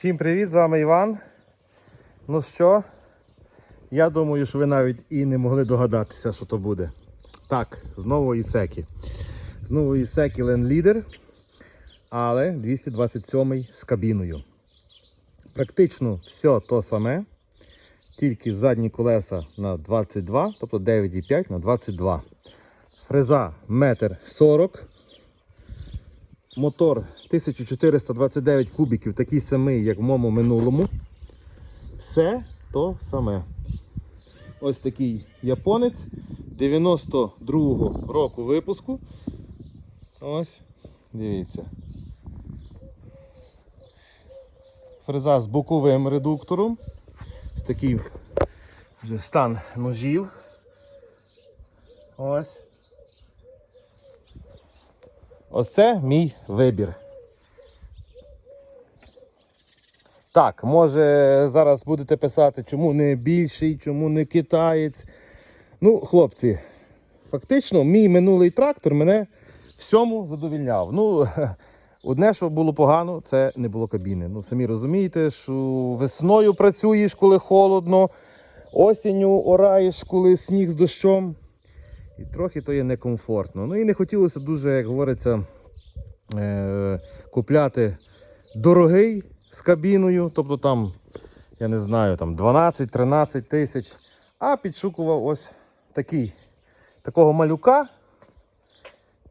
Всім привіт, з вами Іван. Ну що, я думаю, що ви навіть і не могли догадатися, що то буде. Так, знову Ісекі. Знову Ісекі Ленлідер, але 227 з кабіною. Практично все то саме, тільки задні колеса на 22, тобто 9,5 на 22. Фреза 1,40 м. Мотор 1429 кубиків, такий самий, як в моєму минулому. Все то саме. Ось такий японець 92-го року випуску. Ось, дивіться. Фреза з боковим редуктором. Ось такий вже стан ножів. Ось. Оце мій вибір. Так, може зараз будете писати, чому не більший, чому не китаєць. Ну, хлопці, фактично, мій минулий трактор мене всьому задовільняв. Ну, одне, що було погано, це не було кабіни. Ну, самі розумієте, що весною працюєш, коли холодно, осінню ораєш, коли сніг з дощом. І трохи то є некомфортно. Ну і не хотілося дуже, як говориться, е- купляти дорогий з кабіною, тобто там, я не знаю, там 12-13 тисяч. А підшукував ось такий, такого малюка.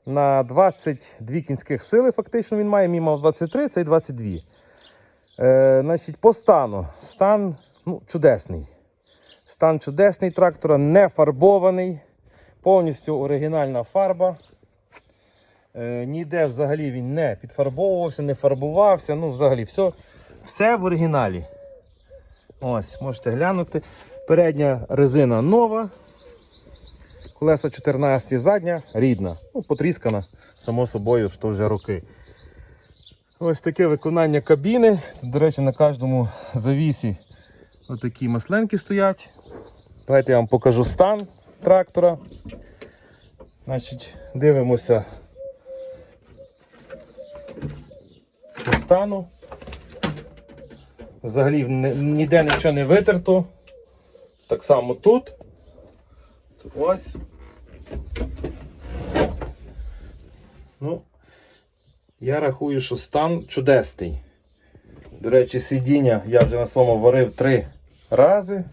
На 22 кінських сили, фактично він має, мій мав 23, цей 22. Е, значить, по стану. Стан ну, чудесний. Стан чудесний трактора, не фарбований. Повністю оригінальна фарба. Е, ніде взагалі він не підфарбовувався, не фарбувався. Ну, взагалі, все, все в оригіналі. Ось, можете глянути. Передня резина нова. Колеса 14, задня рідна. Ну, потріскана, само собою, що вже роки. Ось таке виконання кабіни. Тут, до речі, на кожному завісі отакі масленки стоять. Давайте я вам покажу стан трактора. Значить, дивимося по стану. Взагалі ніде нічого не витерто. Так само тут. Ось. Ну, я рахую, що стан чудесний. До речі, сидіння я вже на своєму варив три рази.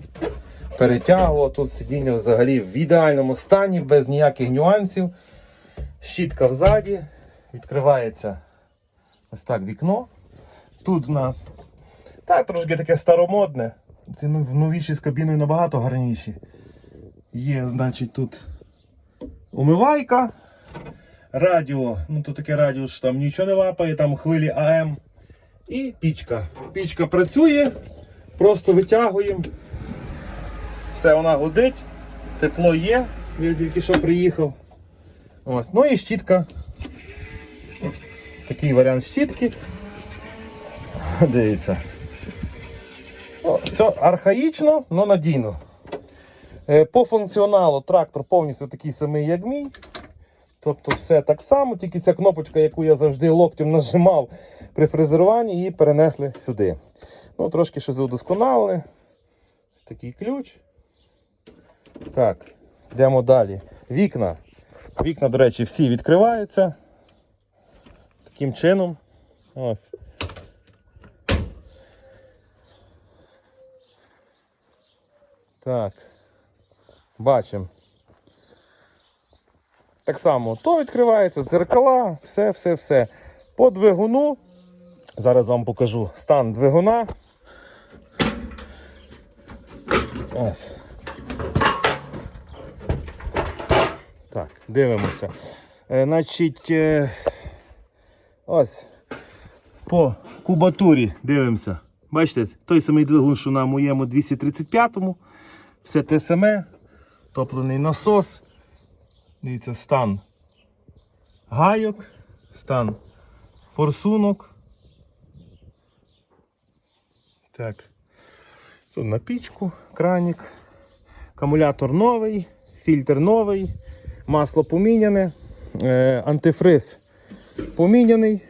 Перетягував тут сидіння взагалі в ідеальному стані, без ніяких нюансів. Щітка взаді, відкривається ось так вікно. Тут в нас так, трошки таке старомодне. Ці ну, новіші з кабіною набагато гарніші. Є, значить, тут умивайка, радіо, ну тут таке радіо, що там нічого не лапає, там хвилі АМ. І пічка. Пічка працює, просто витягуємо. Все, вона гудить, тепло є, я тільки що приїхав. Ось. Ну і щітка. Такий варіант щітки. Дивіться. О, все архаїчно, але надійно. Е, По функціоналу трактор повністю такий самий, як мій. Тобто все так само, тільки ця кнопочка, яку я завжди локтем нажимав при фрезеруванні, її перенесли сюди. Ну, Трошки щось удосконалили. Такий ключ. Так, йдемо далі. Вікна. Вікна, до речі, всі відкриваються. Таким чином. Ось. Так. Бачимо. Так само, то відкривається, дзеркала, все, все, все. По двигуну. Зараз вам покажу стан двигуна. Ось. Так, дивимося. Е, значить, е, ось по кубатурі дивимося. Бачите, той самий двигун, що на моєму 235-му. Все те саме. Топлений насос. Дивіться, стан гайок, стан форсунок. Так. Тут на пічку, кранік. Акумулятор новий, фільтр новий, масло поміняне, е, антифриз поміняний.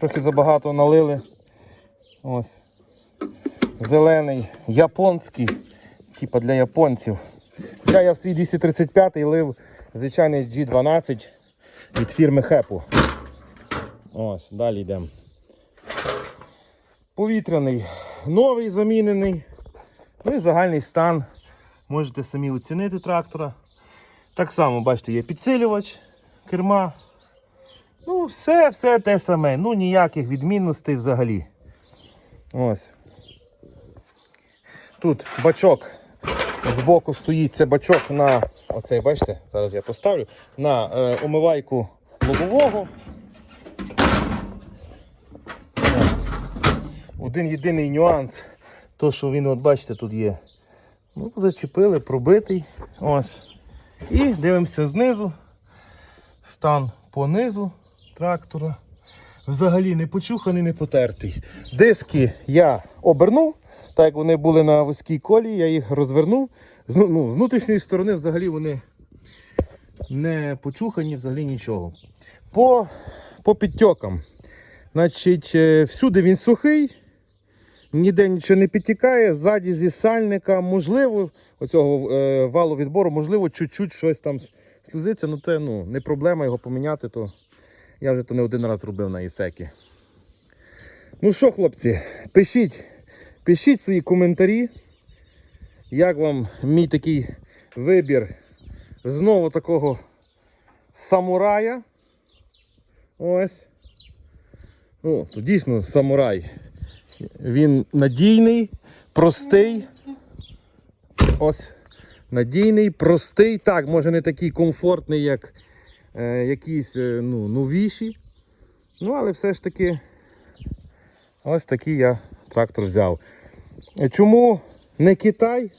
Трохи забагато налили. Ось. Зелений, японський, типа для японців. Хоча я в свій 235 лив звичайний G12 від фірми Хепу. Ось, далі йдемо. Повітряний, новий замінений. Ну і загальний стан. Можете самі оцінити трактора. Так само, бачите, є підсилювач керма. Ну, все, все те саме. Ну, ніяких відмінностей взагалі. Ось. Тут бачок збоку стоїть це бачок на оцей, бачите, зараз я поставлю, на е, умивайку лобового. Один єдиний нюанс, то що він, от бачите, тут є. Ну, зачепили, пробитий. Ось. І дивимося знизу. Стан по низу трактора. Взагалі не почуханий, не потертий. Диски я обернув, так як вони були на вузькій колії, я їх розвернув. З, ну, ну, з внутрішньої сторони взагалі вони не почухані, взагалі нічого. По, по підтьокам. Значить, е, всюди він сухий, ніде нічого не підтікає, ззаді зі сальника, можливо, оцього е, валу відбору, можливо, чуть-чуть щось там сльозиться, ну це ну, не проблема його поміняти, то я вже то не один раз робив на Ісекі. Ну що, хлопці, пишіть, пишіть свої коментарі. Як вам мій такий вибір знову такого самурая? Ось. То дійсно самурай. Він надійний, простий. Ось. Надійний, простий. Так, може не такий комфортний, як е, якісь е, ну, новіші. Ну, але все ж таки ось такий я трактор взяв. Чому не Китай?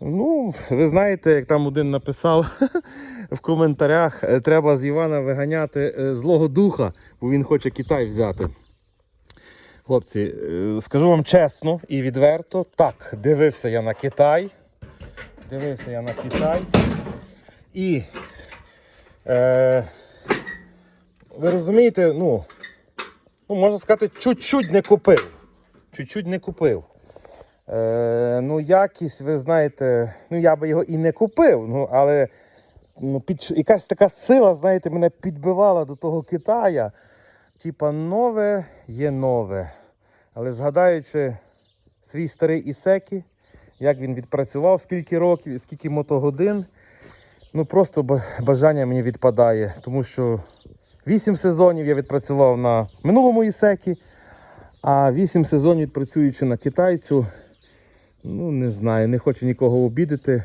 Ну, ви знаєте, як там один написав в коментарях, е, треба з Івана виганяти е, злого духа, бо він хоче Китай взяти. Хлопці, е, скажу вам чесно і відверто, так, дивився я на Китай. Дивився я на Китай. І е, ви розумієте, ну, ну, можна сказати, чуть-чуть не купив. Чуть-чуть не купив. Е, ну, якість, ви знаєте, ну я би його і не купив, ну, але ну, під, якась така сила, знаєте, мене підбивала до того Китая. Типа, нове є нове. Але згадаючи свій старий Ісекі, як він відпрацював, скільки років, і скільки мотогодин, ну просто бажання мені відпадає. Тому що 8 сезонів я відпрацював на минулому Ісекі, а 8 сезонів відпрацюючи на китайцю, ну не знаю, не хочу нікого обідати.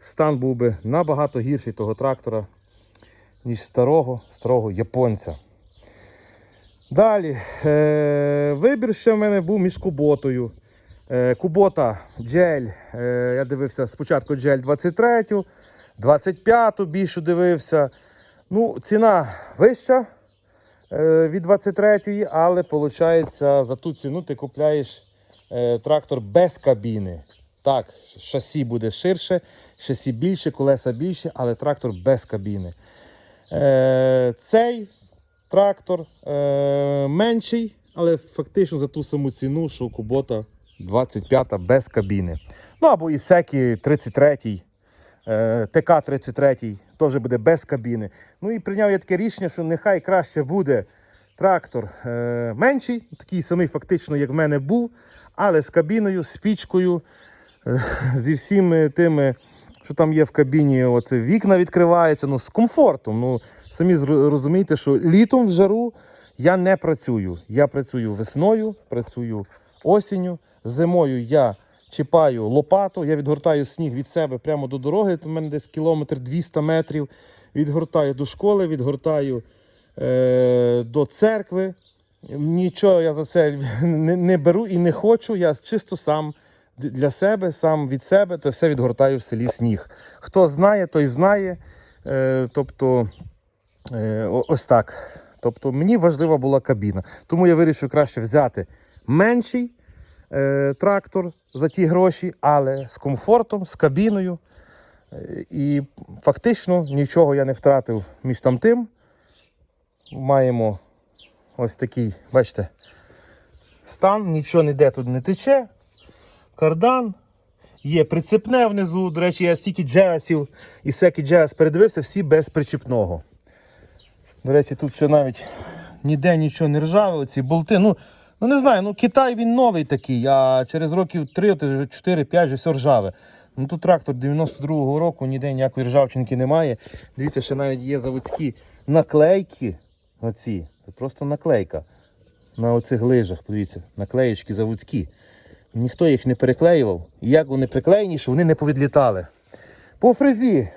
Стан був би набагато гірший того трактора, ніж старого, старого японця. Далі, е, вибір ще в мене був між куботою. Е, кубота джель. Е, я дивився спочатку джель 23, 25 більше дивився. Ну, ціна вища е, від 23, але виходить, за ту ціну ти купляєш е, трактор без кабіни. Так, шасі буде ширше, шасі більше, колеса більше, але трактор без кабіни. Е, цей трактор е, менший, але фактично за ту саму ціну, що Кубота 25 без кабіни. Ну або і Секі 33, е, ТК-33 теж буде без кабіни. Ну і прийняв я таке рішення, що нехай краще буде трактор е, менший, такий самий фактично, як в мене був, але з кабіною, з пічкою, е, зі всіми тими, що там є в кабіні, оце вікна відкриваються, ну з комфортом. Ну, самі зро- розумієте, що літом в жару я не працюю. Я працюю весною, працюю осінню. Зимою я чіпаю лопату, я відгортаю сніг від себе прямо до дороги. У мене десь кілометр 200 метрів. Відгортаю до школи, відгортаю е, до церкви. Нічого я за це не, не беру і не хочу. Я чисто сам для себе, сам від себе, то все відгортаю в селі сніг. Хто знає, той знає. Е, тобто, е, ось так. Тобто мені важлива була кабіна. Тому я вирішив краще взяти менший е, трактор за ті гроші, але з комфортом, з кабіною. І фактично нічого я не втратив між там тим. Маємо ось такий, бачите, стан, нічого ніде тут не тече. Кардан. Є прицепне внизу. До речі, я стільки джесів і секі джес передивився, всі без причепного. До речі, тут ще навіть ніде нічого не ржаве, оці болти. Ну, ну не знаю, ну Китай він новий такий, а через років 3, 4-5 вже все ржаве. Ну тут трактор 92-го року, ніде ніякої ржавчинки немає. Дивіться, ще навіть є заводські наклейки. Оці. Це просто наклейка. На оцих лижах, подивіться, наклеєчки заводські. Ніхто їх не переклеював. І як вони приклеєні, що вони не повідлітали. По фрезі.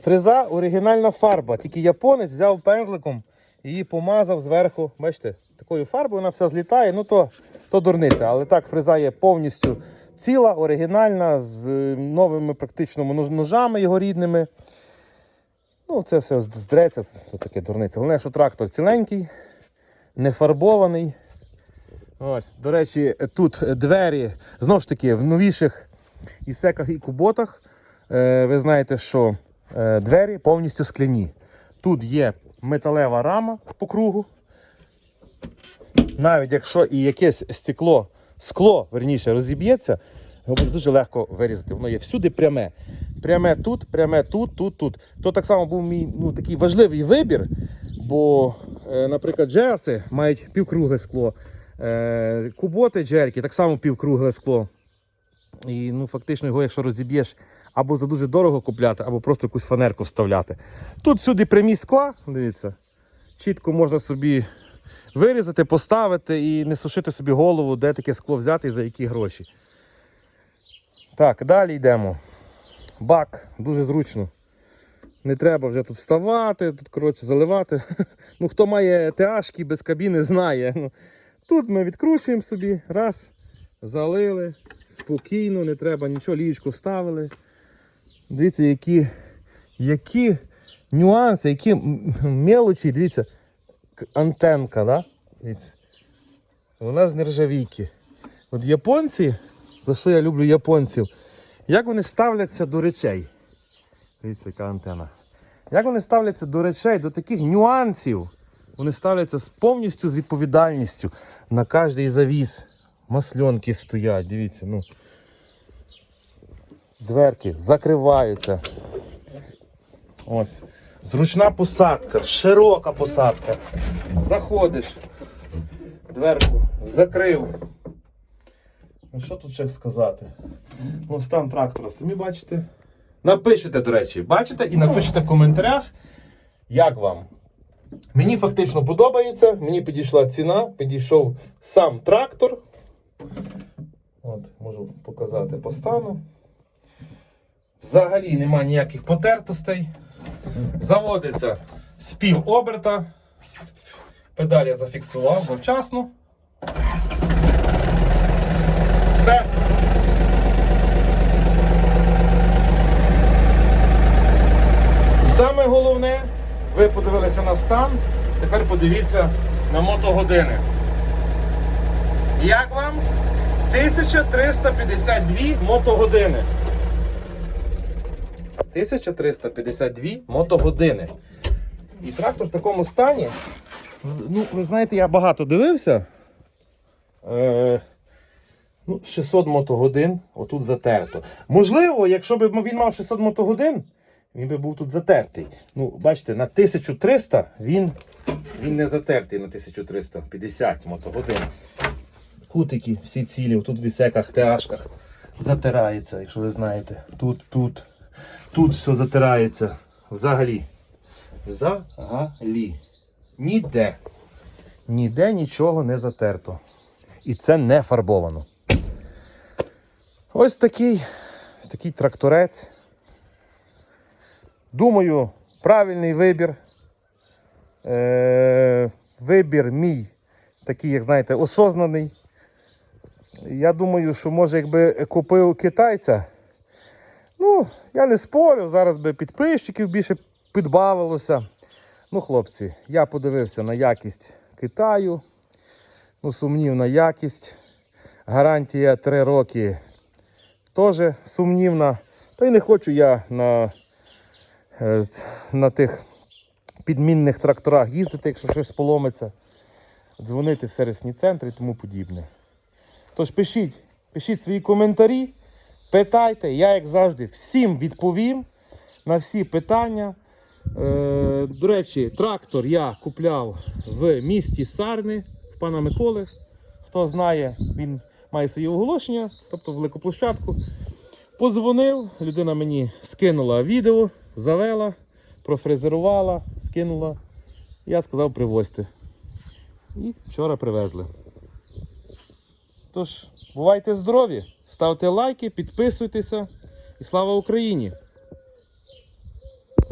Фреза оригінальна фарба. Тільки японець взяв пензликом і її помазав зверху. Бачите, такою фарбою вона вся злітає, ну то, то дурниця. Але так, фреза є повністю ціла, оригінальна, з е, новими практично ножами його рідними. Ну, це все здреться, це таке дурниця. Головне, що трактор ціленький, не фарбований. Ось, до речі, тут двері знову ж таки в новіших ісеках і куботах. Е, ви знаєте, що е, двері повністю скляні. Тут є металева рама по кругу. Навіть якщо і якесь стекло, скло, верніше, розіб'ється, його буде дуже легко вирізати. Воно є всюди пряме. Пряме тут, пряме тут, тут, тут. То так само був мій ну, такий важливий вибір, бо, е, наприклад, джеси мають півкругле скло, куботи джельки так само півкругле скло. І ну, фактично його, якщо розіб'єш, або за дуже дорого купляти, або просто якусь фанерку вставляти. Тут сюди прямі скла, дивіться, чітко можна собі вирізати, поставити і не сушити собі голову, де таке скло взяти і за які гроші. Так, далі йдемо. Бак, дуже зручно. Не треба вже тут вставати, тут, коротше, заливати. Ну, хто має ТАшки без кабіни, знає. Ну, Тут ми відкручуємо собі, раз, залили, спокійно, не треба нічого, ліжко вставили. Дивіться, які, які нюанси, які мелочі, дивіться, антенка, да? Дивіться. Вона з нержавійки. От японці, за що я люблю японців, як вони ставляться до речей. Дивіться, яка антена. Як вони ставляться до речей, до таких нюансів. Вони ставляться з повністю з відповідальністю на кожний завіс. Масльонки стоять, дивіться, ну. Дверки закриваються. Ось. Зручна посадка, широка посадка. Заходиш, дверку закрив. Ну що тут ще сказати? Ну, стан трактора, самі бачите. Напишете, до речі, бачите і напишете в коментарях, як вам. Мені фактично подобається, мені підійшла ціна, підійшов сам трактор. От, можу показати по стану. Взагалі нема ніяких потертостей. Заводиться з пів оберта. Педаль я зафіксував завчасно. Все. І саме головне, ви подивилися на стан, тепер подивіться на мотогодини. Як вам? 1352 мотогодини. 1352 мотогодини. І трактор в такому стані. Ну, ви знаєте, я багато дивився. Е, ну, 600 мотогодин отут затерто. Можливо, якщо б він мав 600 мотогодин, він би був тут затертий. Ну, бачите, на 1300 він, він не затертий на 1350 мотогодин. Кутики всі цілі, тут в вісеках, теашках затирається, якщо ви знаєте. Тут, тут, тут все затирається. Взагалі. Взагалі. Ніде. Ніде нічого не затерто. І це не фарбовано. Ось такий, ось такий тракторець. Думаю, правильний вибір. Е, вибір мій такий, як знаєте, осознаний. Я думаю, що може якби купив китайця. Ну, я не спорю, зараз би підписчиків більше підбавилося. Ну, хлопці, я подивився на якість Китаю. Ну, сумнівна якість. Гарантія 3 роки теж сумнівна. Та й не хочу я на, на тих підмінних тракторах їздити, якщо щось поломиться. дзвонити в сервісні центри і тому подібне. Тож пишіть, пишіть свої коментарі, питайте, я, як завжди, всім відповім на всі питання. Е, до речі, трактор я купляв в місті Сарни в пана Миколи. Хто знає, він має свої оголошення, тобто велику площадку. Позвонив, людина мені скинула відео, завела, профрезерувала, скинула. Я сказав привозьте. І вчора привезли. Тож, бувайте здорові, ставте лайки, підписуйтеся і слава Україні!